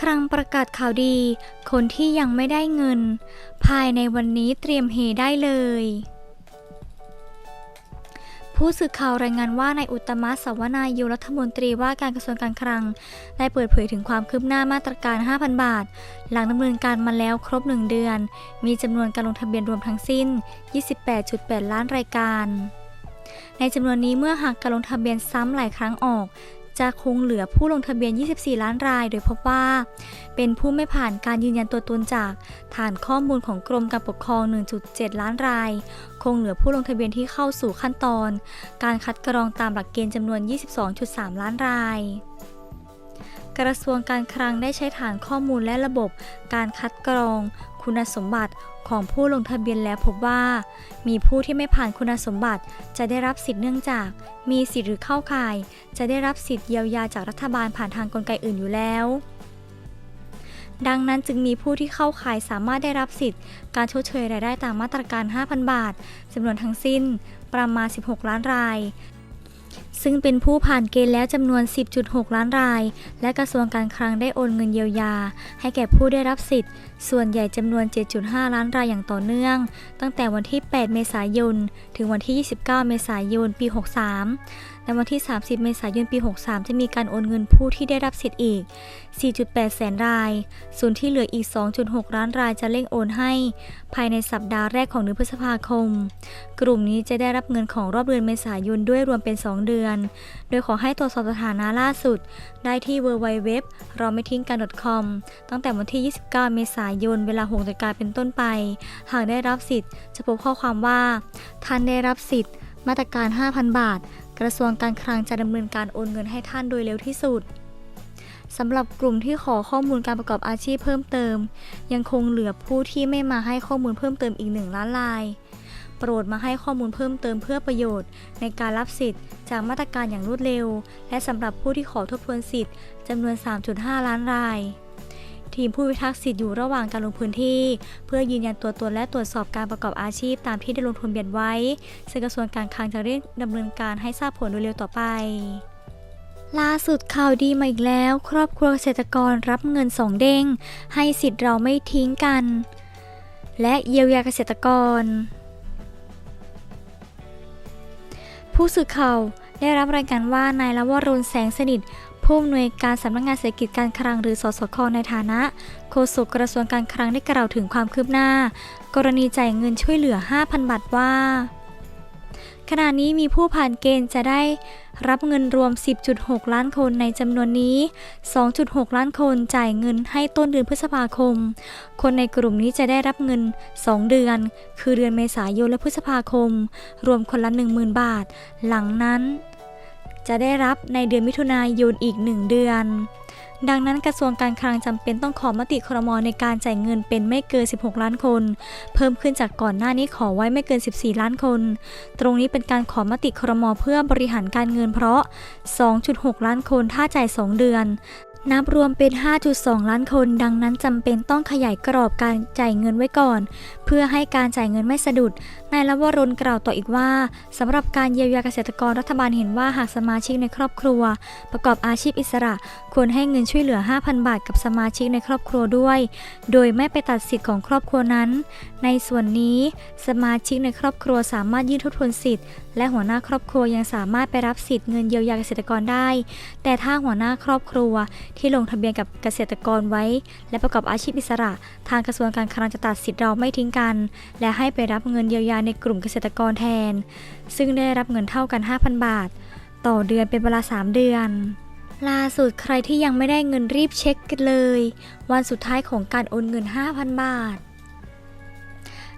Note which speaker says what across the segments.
Speaker 1: ครั้งประกาศข่าวดี คนที่ยังไม่ได้เงิน ภายในวันนี้เตรียมเฮได้เลย ผู้สื่อข่าวรายงานว่านายอุตตมะสวนายุรัฐมนตรีว่าการกระทรวงการคลัง ได้เปิดเผยถึงความคืบหน้ามาตรการ 5,000 บาท หลังดำเนินการมาแล้วครบ 1 เดือน มีจำนวนการลงทะเบียนรวมทั้งสิ้น 28.8 ล้านรายการในจำนวนนี้เมื่อหากการลงทะเบียนซ้ำหลายครั้งออก จะคงเหลือผู้ลงทะเบียน 24 ล้านราย โดยพบว่า เป็นผู้ไม่ผ่านการยืนยันตัวตนจากฐานข้อมูลของกรมการปกครอง 1.7 ล้านราย คงเหลือผู้ลงทะเบียนที่เข้าสู่ขั้นตอน การคัดกรองตามหลักเกณฑ์จำนวน 22.3 ล้านรายกระทรวงการคลังได้ใช้ฐานข้อมูลและระบบการคัดกรอง คุณสมบัติของผู้ลงทะเบียนแล้วพบว่า มีผู้ที่ไม่ผ่านคุณสมบัติจะได้รับสิทธิ์เนื่องจาก มีสิทธิ์หรือเข้าข่าย จะได้รับสิทธิ์เยียวยาจากรัฐบาลผ่านทางกลไกอื่นอยู่แล้ว ดังนั้นจึงมีผู้ที่เข้าข่ายสามารถได้รับสิทธิ์ การชดเชยรายได้ตามมาตรการ 5,000 บาทจำนวนทั้งสิ้นประมาณ 16 ล้านราย ซึ่งเป็นผู้ผ่านเกณฑ์แล้วจำนวน 10.6 ล้านราย และกระทรวงการคลังได้โอนเงินเยียวยา ให้แก่ผู้ได้รับสิทธิ์ ส่วนใหญ่จำนวน 7.5 ล้านรายอย่างต่อเนื่อง ตั้งแต่วันที่ 8 เมษายน ถึงวันที่ 29 เมษายน ปี 63 และวันที่ 30 เมษายน ปี 63 จะมีการโอนเงินผู้ที่ได้รับสิทธิ์อีก 4.8 แสนราย ส่วนที่เหลืออีก 2.6 ล้านรายจะเร่งโอนให้ ภายในสัปดาห์แรกของเดือนพฤษภาคม กลุ่มนี้จะได้รับเงินของรอบเดือนเมษายนด้วยรวมเป็น 2 เดือนโดยขอให้ตรวจสอบสถานะล่าสุด ได้ที่ www เราไม่ทิ้งกัน .com ตั้งแต่วันที่ 29 เมษายน เวลา6นาฬิกาเป็นต้นไป หากได้รับสิทธิ์ จะพบข้อความว่า ท่านได้รับสิทธิ์ มาตรการ 5,000 บาท กระทรวงการคลังจะดำเนินการโอนเงินให้ท่านโดยเร็วที่สุดสำหรับกลุ่มที่ขอข้อมูลการประกอบอาชีพเพิ่มเติม ยังคงเหลือผู้ที่ไม่มาให้ข้อมูลเพิ่มเติมอีกหนึ่งล้านราย โปรดมาให้ข้อมูลเพิ่มเติมเพื่อประโยชน์ ในการรับสิทธิ์ จากมาตรการอย่างรวดเร็ว และสำหรับผู้ที่ขอทบทวนสิทธิ์จำนวน 3.5 ล้านราย ทีมผู้พิทักษ์สิทธิ์อยู่ระหว่างการลงพื้นที่ เพื่อยืนยันตัวตนและตรวจสอบการประกอบอาชีพตามที่ได้ลงทะเบียนไว้ ซึ่งกระทรวงการคลังจะเร่งดำเนินการให้ทราบผลโดยเร็วต่อไปล่าสุดข่าวดีมาอีกแล้ว ครอบครัวเกษตรกรรับเงินสองเด้ง ให้สิทธิ์เราไม่ทิ้งกัน และเยียวยาเกษตรกร ผู้สื่อข่าวได้รับรายงานว่านายละวรุณแสงสนิทผู้อำนวยการสำนักงานเศรษฐกิจการคลังหรือสสคในฐานะ โฆษกกระทรวงการคลังได้กล่าวถึงความคืบหน้า กรณีจ่ายเงินช่วยเหลือ 5,000 บาทว่า ขณะนี้มีผู้ผ่านเกณฑ์จะได้รับเงินรวม 10.6 ล้านคนในจำนวนนี้ 2.6 ล้านคนจ่ายเงินให้ต้นเดือนพฤษภาคม คนในกลุ่มนี้จะได้รับเงิน 2 เดือน คือเดือนเมษายนและพฤษภาคม รวมคนละ 10,000 บาท หลังนั้น จะได้รับในเดือนมิถุนายนอีก 1 เดือน ดังนั้นกระทรวงการคลังจำเป็นต้องขอมติครมในการจ่ายเงินเป็นไม่เกิน 16 ล้านคน เพิ่มขึ้นจากก่อนหน้านี้ขอไว้ไม่เกิน 14 ล้านคน ตรงนี้เป็นการขอมติครมเพื่อบริหารการเงินเพราะ 2.6 ล้านคนถ้าจ่าย 2 เดือน นับรวมเป็น 5.2 ล้านคน ดังนั้นจำเป็นต้องขยายกรอบการจ่ายเงินไว้ก่อน เพื่อให้การจ่ายเงินไม่สะดุด นายละวรนกล่าวต่ออีกว่าสำหรับการเยียวยาเกษตรกรรัฐบาลเห็นว่าหากสมาชิกในครอบครัว ประกอบอาชีพอิสระ ควรให้เงินช่วยเหลือ 5,000 บาทกับสมาชิกในครอบครัวด้วย โดยไม่ไปตัดสิทธิ์ของครอบครัวนั้น ในส่วนนี้สมาชิกในครอบครัวสามารถยื่นทบทวนสิทธิ์ และหัวหน้าครอบครัวยังสามารถไปรับสิทธิ์เงินเยียวยาเกษตรกรได้ แต่ถ้าหัวหน้าครอบครัวที่ลงทะเบียนกับเกษตรกรไว้ และประกอบอาชีพอิสระ ทางกระทรวงการคลังจะตัดสิทธิ์เราไม่ทิ้งกัน และให้ไปรับเงินเยียวยาในกลุ่มเกษตรกรแทน ซึ่งได้รับเงินเท่ากัน 5,000 บาท ต่อเดือนเป็นเวลา 3 เดือนล่าสุดใครที่ยังไม่ได้เงินรีบเช็คกันเลย วันสุดท้ายของการโอนเงิน 5,000 บาท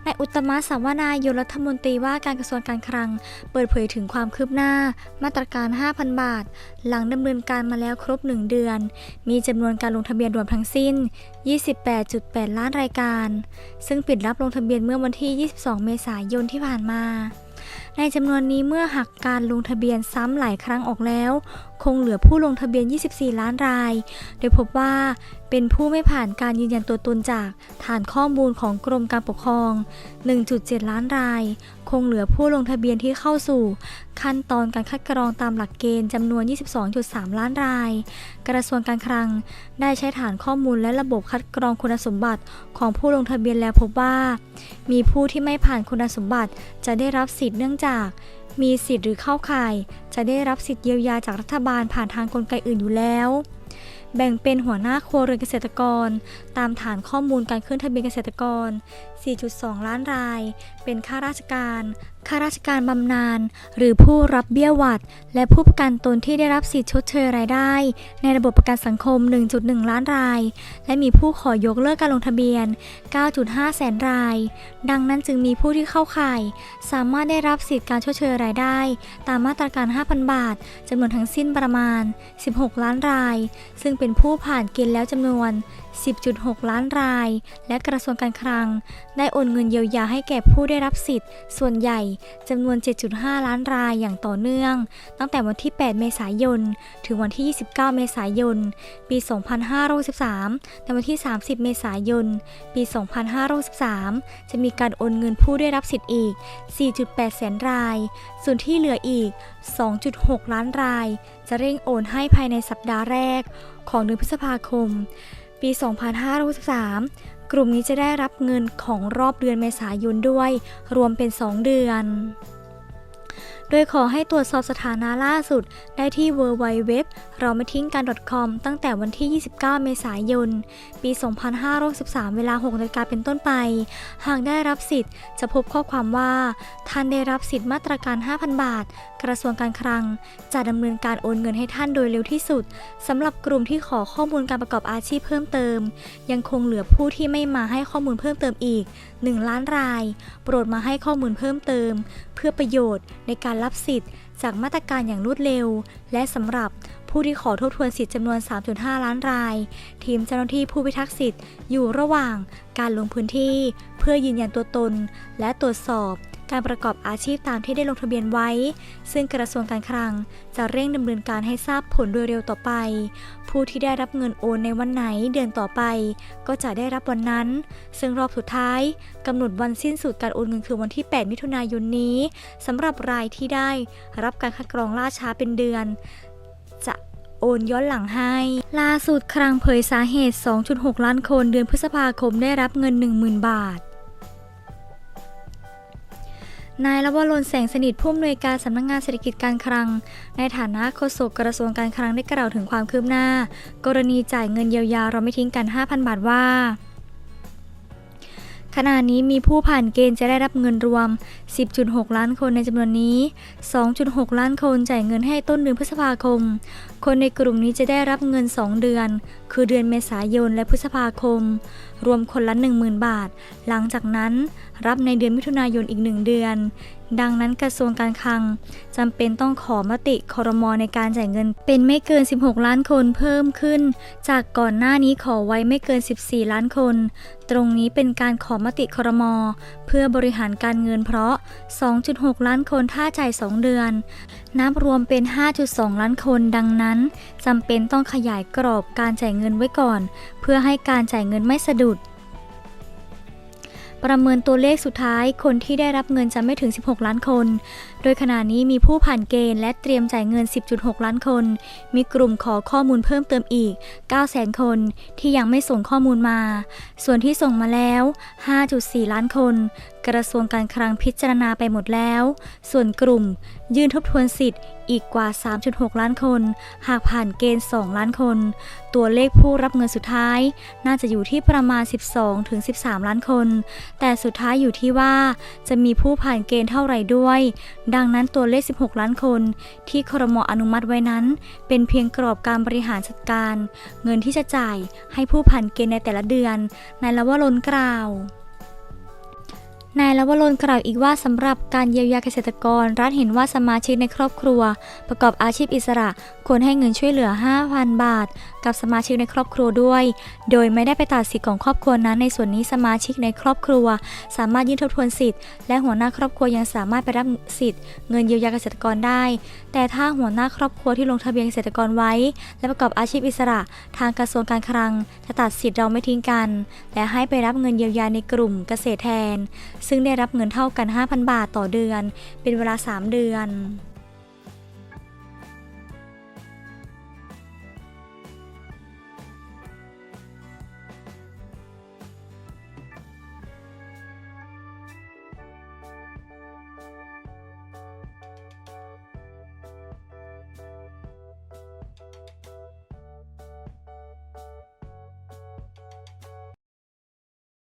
Speaker 1: นายอุตมะสาวนายนรัฐมนตรีว่าการกระทรวงการคลัง เปิดเผยถึงความคืบหน้า มาตรการ 5,000 บาท หลังดำเนินการมาแล้วครบ 1 เดือน มีจำนวนการลงทะเบียนรวมทั้งสิ้น 28.8 ล้านรายการ ซึ่งปิดรับลงทะเบียนเมื่อวันที่ 22 เมษายนที่ผ่านมา ในจำนวนนี้เมื่อหักการลงทะเบียนซ้ำหลายครั้งออกแล้ว คงเหลือผู้ลงทะเบียน 24 ล้านราย โดยพบว่าเป็นผู้ไม่ผ่านการยืนยันตัวตนจากฐานข้อมูลของกรมการปกครอง 1.7 ล้านราย คงเหลือผู้ลงทะเบียนที่เข้าสู่ ขั้นตอนการคัดกรองตามหลักเกณฑ์จำนวน 22.3 ล้านราย กระทรวงการคลังได้ใช้ฐานข้อมูลและระบบคัดกรองคุณสมบัติของผู้ลงทะเบียนแล้วพบว่า มีผู้ที่ไม่ผ่านคุณสมบัติจะได้รับสิทธิ์เนื่องจากมีสิทธิ์หรือเข้าข่าย จะได้รับสิทธิ์เยียวยาจากรัฐบาลผ่านทางกลไกอื่นอยู่แล้ว แบ่งเป็นหัวหน้าครัวเรือนเกษตรกร ตามฐานข้อมูลการขึ้นทะเบียนเกษตรกร 4.2 ล้านราย เป็นข้าราชการ ข้าราชการบำนาญ หรือผู้รับเบี้ยหวัด และผู้ประกันตนที่ได้รับสิทธิชดเชยรายได้ ในระบบประกันสังคม 1.1 ล้านราย และมีผู้ขอยกเลิกการลงทะเบียน 9.5 แสนราย ดังนั้นจึงมีผู้ที่เข้าข่าย สามารถได้รับสิทธิการชดเชยรายได้ ตามมาตรการ 5,000 บาทจำนวนทั้งสิ้นประมาณ 16 ล้านราย ซึ่งเป็นผู้ผ่านเกณฑ์แล้วจำนวน 10.6 ล้านราย และกระทรวงการคลัง ได้โอนเงินเยียวยาให้แก่ผู้ได้รับสิทธิ์ ส่วนใหญ่จำนวน 7.5 ล้านรายอย่างต่อเนื่อง ตั้งแต่วันที่ 8 เมษายน ถึงวันที่ 29 เมษายน ปี 2563ในวันที่ 30 เมษายน ปี 2563 จะมีการโอนเงินผู้ได้รับสิทธิ์อีก 4.8 แสนราย ส่วนที่เหลืออีก 2.6 ล้านราย จะเร่งโอนให้ภายในสัปดาห์แรกของเดือนพฤษภาคม ปี 2563 กลุ่มนี้จะได้รับเงินของรอบเดือนเมษายนด้วย รวมเป็น 2 เดือน โดยขอให้ตรวจสอบสถานะล่าสุด ได้ที่ www เราไม่ทิ้งกัน .com ตั้งแต่วันที่ 29 เมษายน ปี 2563 เวลา6นาฬิกาเป็นต้นไป หากได้รับสิทธิ์จะพบข้อความว่า ท่านได้รับสิทธิ์มาตรการ 5,000 บาท กระทรวงการคลัง จะดำเนินการโอนเงินให้ท่านโดยเร็วที่สุดสำหรับกลุ่มที่ขอข้อมูลการประกอบอาชีพเพิ่มเติม ยังคงเหลือผู้ที่ไม่มาให้ข้อมูลเพิ่มเติมอีก 1 ล้านราย โปรดมาให้ข้อมูลเพิ่มเติม เพื่อประโยชน์ในการรับสิทธิ์ จากมาตรการอย่างรวดเร็ว และสำหรับผู้ที่ขอทบทวนสิทธิ์จำนวน 3.5 ล้านราย ทีมเจ้าหน้าที่ผู้พิทักษ์สิทธิ์อยู่ระหว่างการลงพื้นที่ เพื่อยืนยันตัวตน และตรวจสอบ การประกอบอาชีพตามที่ได้ลงทะเบียนไว้ ซึ่งกระทรวงการคลังจะเร่งดำเนินการให้ทราบผลโดยเร็วต่อไป ผู้ที่ได้รับเงินโอนในวันไหนเดือนต่อไป ก็จะได้รับวันนั้น ซึ่งรอบสุดท้ายกำหนดวันสิ้นสุดการโอนเงินคือวันที่ 8 มิถุนายนนี้สำหรับรายที่ได้รับการคัดกรองล่าช้าเป็นเดือน จะโอนย้อนหลังให้ ล่าสุดคลังเผยสาเหตุ 2.6 ล้านคนเดือนพฤษภาคมได้รับเงิน 10,000 บาท นายลวรนแสงสนิทผู้อำนวยการสำนักงงานเศรษฐกิจการคลัง ในฐานะโฆษกกระทรวงการคลังได้กล่าวถึงความคืบหน้า กรณีจ่ายเงินเยียวยาเราไม่ทิ้งกัน 5,000 บาทว่า ขณะนี้มีผู้ผ่านเกณฑ์จะได้รับเงินรวม 10.6 ล้านคนในจำนวนนี้ 2.6 ล้านคนจ่ายเงินให้ต้นเดือนพฤษภาคม คนในกลุ่มนี้จะได้รับเงิน 2 เดือน คือเดือนเมษายนและพฤษภาคม รวมคนละ 10,000 บาท หลังจากนั้นรับในเดือนมิถุนายนอีก 1 เดือน ดังนั้นกระทรวงการคลังจำเป็นต้องขอมติคอรมอในการจ่ายเงิน เป็นไม่เกิน 16 ล้านคนเพิ่มขึ้น จากก่อนหน้านี้ขอไว้ไม่เกิน 14 ล้านคน ตรงนี้เป็นการขอมติคอรมอเพื่อบริหารการเงินเพราะ 2.6 ล้านคนถ้าจ่าย 2 เดือน นับรวมเป็น 5.2 ล้านคนดังนั้นจำเป็นต้องขยายกรอบการจ่ายเงินไว้ก่อน เพื่อให้การจ่ายเงินไม่สะดุด ประเมินตัวเลขสุดท้ายคนที่ได้รับเงินจะไม่ถึง 16 ล้านคน โดยขณะนี้มีผู้ผ่านเกณฑ์และเตรียมจ่ายเงิน 10.6 ล้านคน มีกลุ่มขอข้อมูลเพิ่มเติมอีก 900,000 คนที่ยังไม่ส่งข้อมูลมา ส่วนที่ส่งมาแล้ว 5.4 ล้านคน กระทรวงการคลังพิจารณาไปหมดแล้ว ส่วนกลุ่ม ยื่นทบทวนสิทธิ์อีกกว่า 3.6 ล้านคน หากผ่านเกณฑ์ 2 ล้านคน ตัวเลขผู้รับเงินสุดท้าย น่าจะอยู่ที่ประมาณ 12-13 ล้านคน แต่สุดท้ายอยู่ที่ว่า จะมีผู้ผ่านเกณฑ์เท่าไหร่ด้วย ดังนั้นตัวเลข 16 ล้านคน ที่ครมอนุมัติไว้นั้น เป็นเพียงกรอบการบริหารจัดการ เงินที่จะจ่ายให้ผู้ผ่านเกณฑ์ในแต่ละเดือน ในายละวรนกล่าว นายลวรนกล่าวอีกว่าสำหรับการเยียวยาเกษตรกร รัฐเห็นว่าสมาชิกในครอบครัว ประกอบอาชีพอิสระ ควรให้เงินช่วยเหลือ 5,000 บาท กับสมาชิกในครอบครัวด้วย โดยไม่ได้ไปตัดสิทธิ์ของครอบครัวนั้น ในส่วนนี้สมาชิกในครอบครัว สามารถยื่นทบทวนสิทธิ์ และหัวหน้าครอบครัวยังสามารถไปรับสิทธิ์เงินเยียวยาเกษตรกรได้ แต่ถ้าหัวหน้าครอบครัวที่ลงทะเบียนเกษตรกรไว้ และประกอบอาชีพอิสระ ทางกระทรวงการคลังจะตัดสิทธิ์เราไม่ทิ้งกัน และให้ไปรับเงินเยียวยาในกลุ่มเกษตรแทนซึ่งได้รับเงินเท่ากัน 5,000 บาทต่อเดือน เป็นเวลา 3 เดือน